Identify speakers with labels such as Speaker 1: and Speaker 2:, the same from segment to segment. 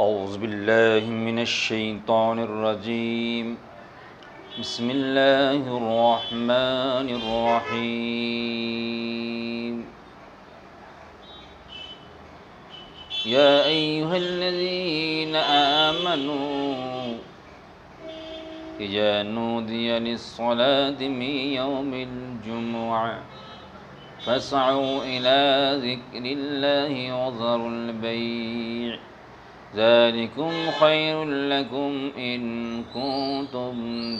Speaker 1: أعوذ بالله من الشيطان الرجيم بسم الله الرحمن الرحيم يا أيها الذين آمنوا إذا نودي للصلاة من يوم الجمعة فاسعوا إلى ذكر الله وذروا البيع ذلكم خير لكم إن كنتم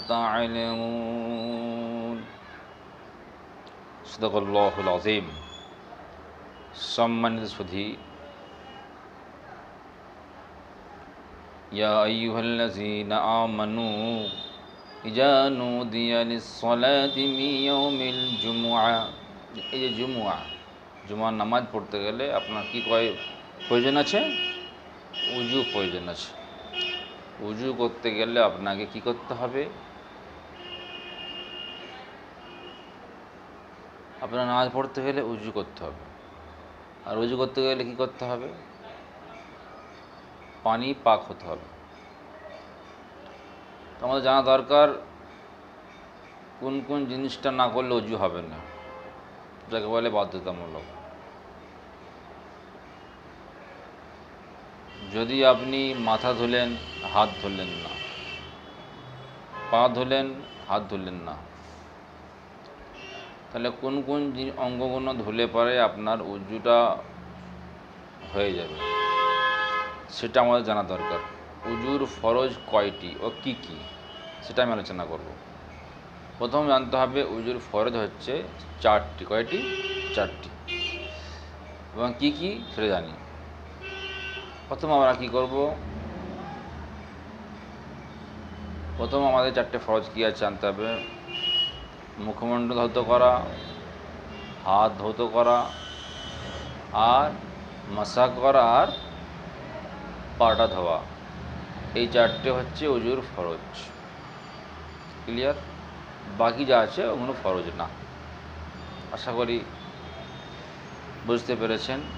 Speaker 1: تعلمون صدق الله العظيم সম্মানিত সুধি يا أيها الذين آمنوا إذا نودي للصلاة من يوم الجمعة এই যে জুমুয়া জুমার নামাজ পড়তে গেলে আপনার কি কয় প্রয়োজন আছে উজু প্রয়োজন আছে উজু করতে গেলে আপনাকে কি করতে হবে আপনার নামাজ পড়তে গেলে উজু করতে হবে আর উজু করতে গেলে কি করতে হবে পানি পাক হতে হবে তো আমাদের জানা দরকার কোন কোন জিনিসটা না করলে অজু হবে না যাকে বলে বাধ্যতামূলক যদি আপনি মাথা ধুলেন হাত ধুলেন না পা ধুলেন হাত ধুলেন না তাহলে কোন কোন অঙ্গগুলো ধুলে পরে আপনার উজুটা হয়ে যাবে সেটা আমাদের জানা দরকার উজুর ফরজ কয়টি ও কি কি সেটা আমি আলোচনা করব প্রথম জানতে হবে উজুর ফরজ হচ্ছে চারটি কয়টি চারটি এবং কি কি সেটা জানি প্রথম আমরা কি করব প্রথম আমাদের চারটে ফরজ কী আছে জানতে হবে মুখমণ্ডল ধৌত করা হাত ধৌত করা আর মাসা করা আর পাটা ধোয়া এই চারটে হচ্ছে অজুর ফরজ ক্লিয়ার বাকি যা আছে ওগুলো ফরজ না আশা করি বুঝতে পেরেছেন